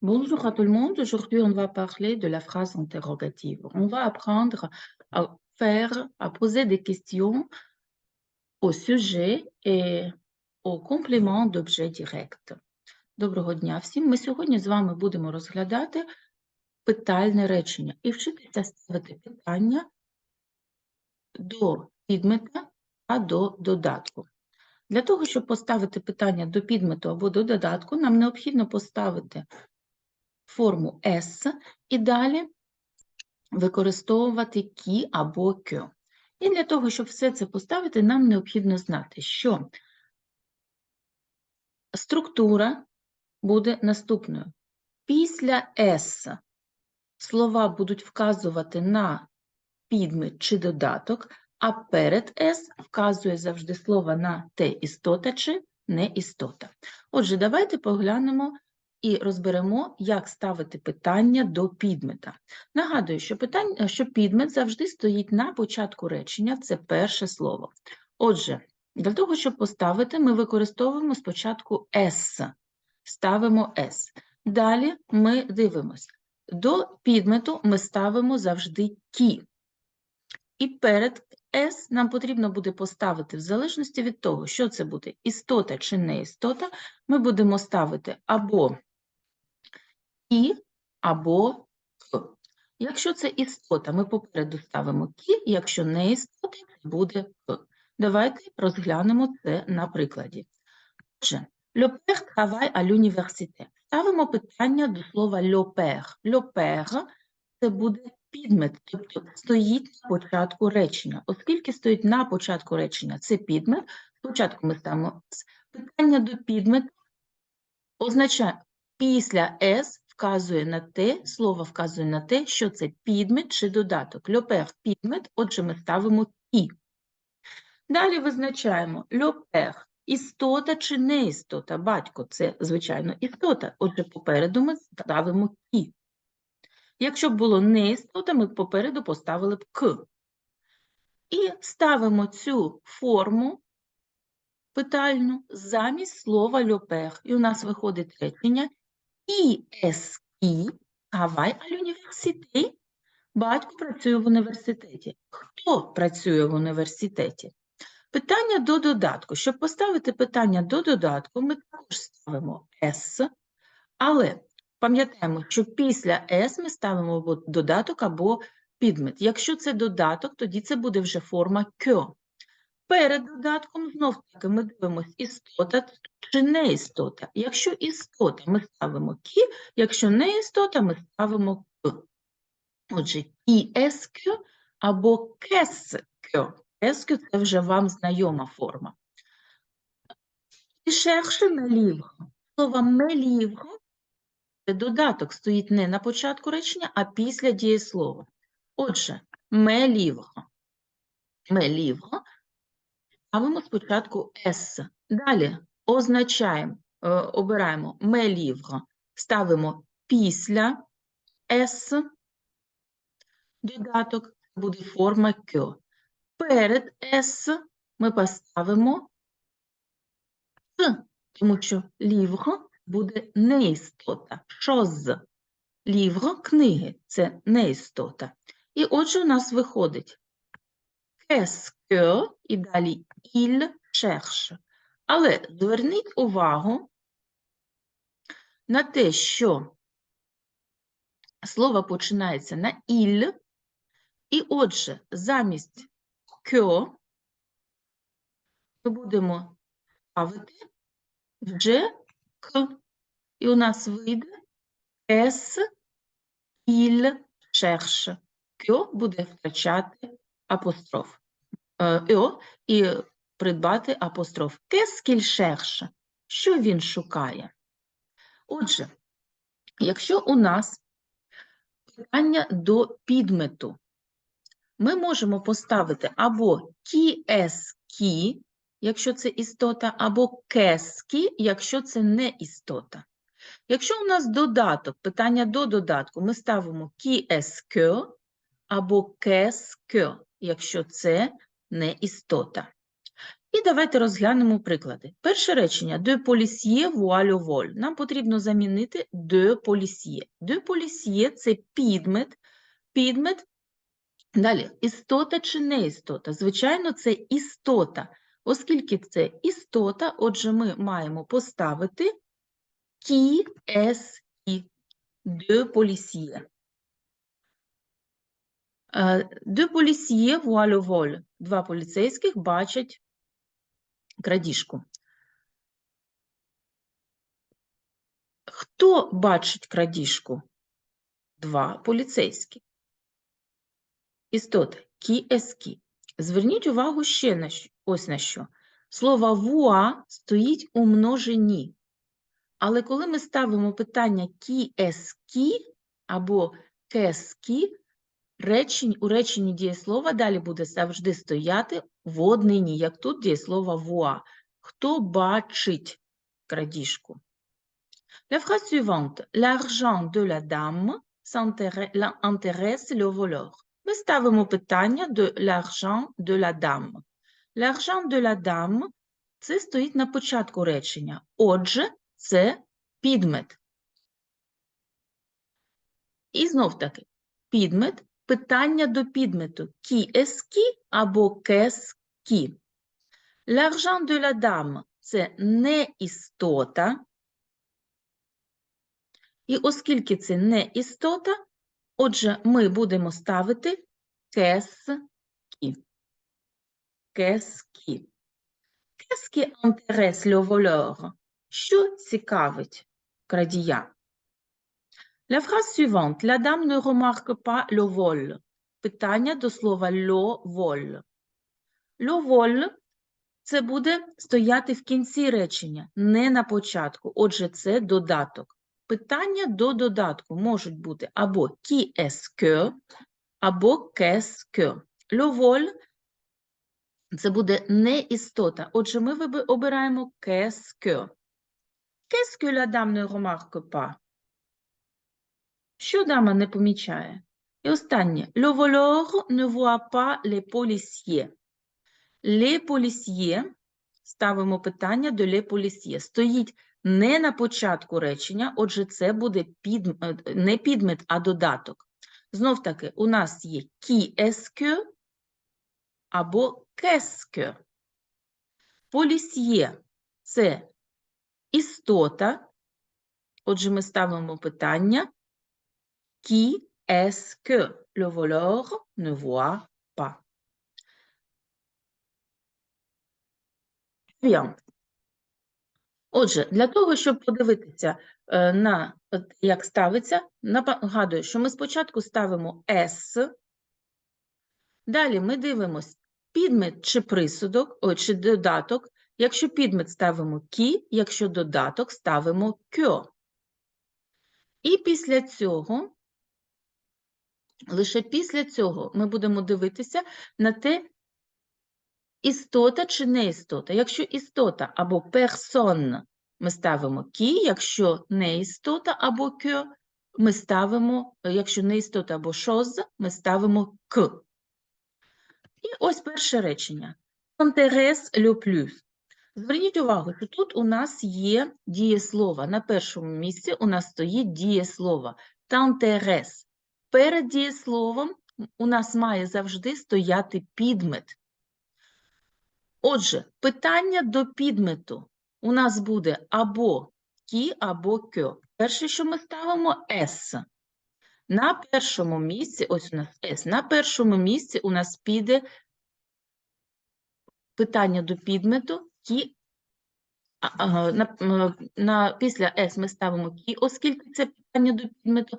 Bonjour à tout le monde. Aujourd'hui, on va parler de la phrase interrogative. On va apprendre à faire, à poser des questions au sujet et au complément d'objet direct. Доброго дня всім. Ми сьогодні з вами будемо розглядати питальне речення і вчитися ставити питання до підмета та до додатку. Для того, щоб поставити питання до підмету або до додатку, нам необхідно поставити форму S і далі використовувати кі або кьо. І для того, щоб все це поставити, нам необхідно знати, що структура буде наступною. Після S слова будуть вказувати на підмет чи додаток, а перед S вказує завжди слово на те істота чи не істота. Отже, давайте поглянемо і розберемо, як ставити питання до підмета. Нагадую, що, питання, що підмет завжди стоїть на початку речення, це перше слово. Отже, для того, щоб поставити, ми використовуємо спочатку S. Ставимо S. Далі ми дивимося. До підмету ми ставимо завжди кі. І перед S нам потрібно буде поставити, в залежності від того, що це буде істота чи не істота, ми будемо ставити або і, або к. Якщо це істота, ми попереду ставимо кі, якщо не істота, це буде к. Давайте розглянемо це на прикладі. Отже, père travaille à l'université. Ставимо питання до слова. Le père – це буде підмет, тобто стоїть на початку речення. Оскільки стоїть на початку речення це підмет, спочатку ми ставимо «с». Питання до підмет означає після «с» вказує на те, слово вказує на те, що це підмет чи додаток. Льопер підмет, отже, ми ставимо «і». Далі визначаємо льопер істота чи не істота. Батько – це, звичайно, істота, отже, попереду ми ставимо «кі». Якщо б було не істота, ми б попереду поставили б «к». І ставимо цю форму питальну замість слова «льопер». І у нас виходить речення «І ески travaille à l'université». Батько працює в університеті. Хто працює в університеті? Питання до додатку. Щоб поставити питання до додатку, ми також ставимо «с», але пам'ятаємо, що після «с» ми ставимо додаток або підмет. Якщо це додаток, тоді це буде вже форма «кьо». Перед додатком знов-таки ми дивимося істота чи не істота. Якщо істота, ми ставимо «кі», якщо не істота, ми ставимо «к». Отже, «кі-ес-кьо» або «кес-кьо». «Кес-кьо» – це вже вам знайома форма. І шерше мелівго. Слово мелівго – це додаток стоїть не на початку речення, а після дієслова. Отже, мелівго. Мелівго ставимо спочатку «с». Далі означаємо, е, обираємо «мелівго», ставимо після «с», додаток, буде форма «кьо». Перед «с» ми поставимо «к», тому що «лівго» буде неістота, «шоз». «Лівго» – книги, це неістота. І отже у нас виходить «qu'est-ce і далі «il cherche». Але зверніть увагу на те, що слово починається на «il», і отже, замість «que» ми будемо ставити вже «к». І у нас вийде «qu'est-ce qu'il cherche». «Que» буде втрачати апостроф. «Е» і придбати апостроф. «Qu'est-ce qu'il cherche?» Що він шукає? Отже, якщо у нас питання до підмету, ми можемо поставити або «qui est qui», якщо це істота, або «qu'est-ce якщо це не істота. Якщо у нас додаток, питання до додатку, ми ставимо «qui або «qu'est-ce якщо це не істота. І давайте розглянемо приклади. Перше речення de policier voit le vol. Нам потрібно замінити de policier. De policier – це підмет. Підмет. Далі, істота чи не істота? Звичайно, це істота. Оскільки це істота, отже, ми маємо поставити qui est qui de policier. Е, De policier voit le. Два поліцейських бачать крадіжку. Хто бачить крадіжку? Два поліцейські. Істота кі ескі. Зверніть увагу ще на ось на що. Слово вуа стоїть у множині. Але коли ми ставимо питання кі ескі або кескі, речень, у реченні дієслова далі буде завжди стояти в однині, як тут дієслово вуа. Хто бачить крадіжку? La phrase suivante. L'argent de la dame intéresse le voleur. Ми ставимо питання de l'argent de la dame. L'argent de la dame – це стоїть на початку речення. Отже, це підмет. І знов таки, підмет – питання до підмету. Est qui або qui. L'argent de la dame – це не істота. І оскільки це не істота, отже, ми будемо ставити. Qu'est-ce qui. Qu'est-ce qui le? Що цікавить крадія? La phrase suivante. La dame ne remarque pas le vol. Питання до слова le vol. Le vol – це буде стояти в кінці речення, не на початку. Отже, це додаток. Питання до додатку можуть бути або qui est que, або qu'est-ce que. Le це буде не істота. Отже, ми обираємо qu'est-ce que. Qu'est-ce que la dame ne? Що дама не помічає? І останнє. Le voleur ne voit pas les policiers. Les policiers, ставимо питання до les policiers, стоїть не на початку речення, отже, це буде під, е, не підмет, а додаток. Знов таки, у нас є qui est que або qu'est-ce que. Це істота, отже, ми ставимо питання qui est-ce que le voleur ne voit pas. Bien. Отже, для того, щоб подивитися е, на як ставиться, нагадую, що ми спочатку ставимо S, далі ми дивимось підмет чи присудок, ой, чи додаток. Якщо підмет ставимо кі, якщо додаток ставимо кьо. І після цього, лише після цього ми будемо дивитися на те, істота чи не істота. Якщо істота або персон, ми ставимо кі, якщо не істота або кьо, ми ставимо, якщо не істота або шоз, ми ставимо к. І ось перше речення. Intéresse le plus. Зверніть увагу, що тут у нас є дієслова. На першому місці у нас стоїть дієслово. T'intéresse. Перед дієсловом у нас має завжди стояти підмет. Отже, питання до підмету у нас буде або кі, або кьо. Перше, що ми ставимо «с». На першому місці, ось у нас «с», на першому місці у нас піде питання до підмету кі. На, на, після «с» ми ставимо кі, оскільки це питання до підмету,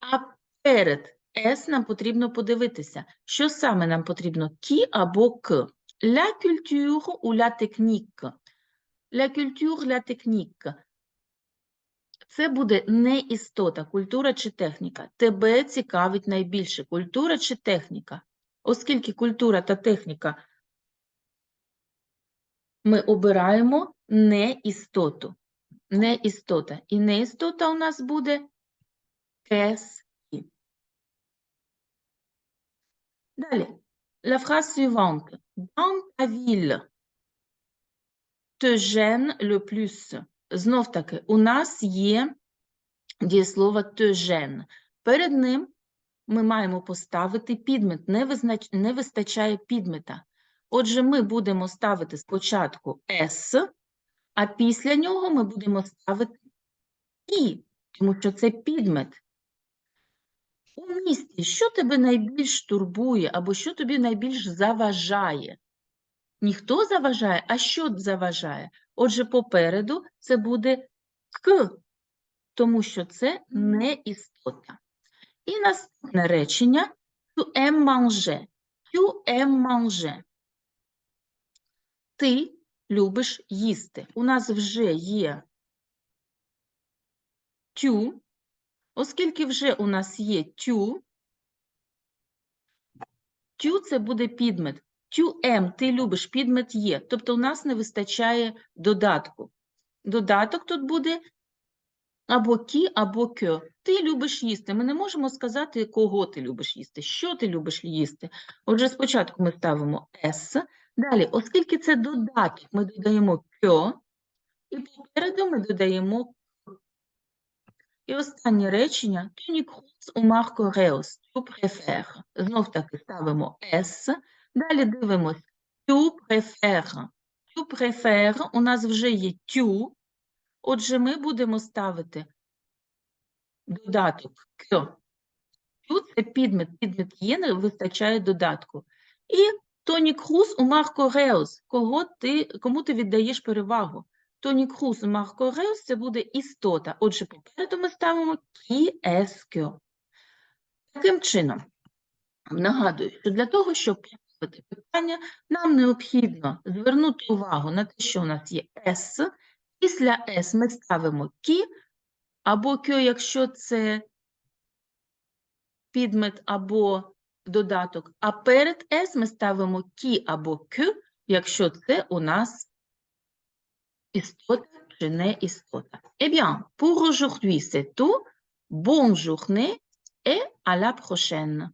а перед «с» нам потрібно подивитися, що саме нам потрібно кі або к. La culture ou la technique. La culture, la technique. Це буде не істота, культура чи техніка. Тебе цікавить найбільше культура чи техніка. Оскільки культура та техніка ми обираємо не істоту. Не істота. І не істота у нас буде «qu'est-ce Далі. La phrase suivante. Dans ta ville. te gêne le plus? Знов таки, у нас є дієслово te gêne. Перед ним ми маємо поставити підмет. Не, визнач... не вистачає підмета. Отже, ми будемо ставити спочатку S, а після нього ми будемо ставити і, тому що це підмет. У місті, що тебе найбільш турбує або що тобі найбільш заважає? Ніхто заважає, а що заважає? Отже, попереду це буде к, тому що це не істота. І наступне речення tu aimes manger. Tu aimes manger. Ти любиш їсти. У нас вже є тю, оскільки вже у нас є тю, тю це буде підмет. Тю ем, ти любиш, підмет є. Тобто у нас не вистачає додатку. Додаток тут буде або кі, або кьо. Ти любиш їсти. Ми не можемо сказати, кого ти любиш їсти, що ти любиш їсти. Отже, спочатку ми ставимо с. Далі, оскільки це додаток, ми додаємо кьо, і попереду ми додаємо. І останнє речення Тунікрус у Марко Реус. Tu préfères. Знов таки ставимо с. Далі дивимось tu préfères. Tu préfères. У нас вже є тю. Отже, ми будемо ставити додаток к. Тю це підмет. Підмет є, не вистачає додатку. І Тоні у Марко Реус. Кому ти віддаєш перевагу? Тоні Круз Марко Реус це буде істота. Отже, попереду ми ставимо кі ескьо. Таким чином, нагадую, що для того, щоб поставити питання, нам необхідно звернути увагу на те, що у нас є «с». Після «с» ми ставимо «кі» або «кьо», якщо це підмет або додаток, а перед «с» ми ставимо «кі» або «к», якщо це у нас істота чи не істота. Eh bien, pour aujourd'hui, c'est tout. Bonne journée et à la prochaine.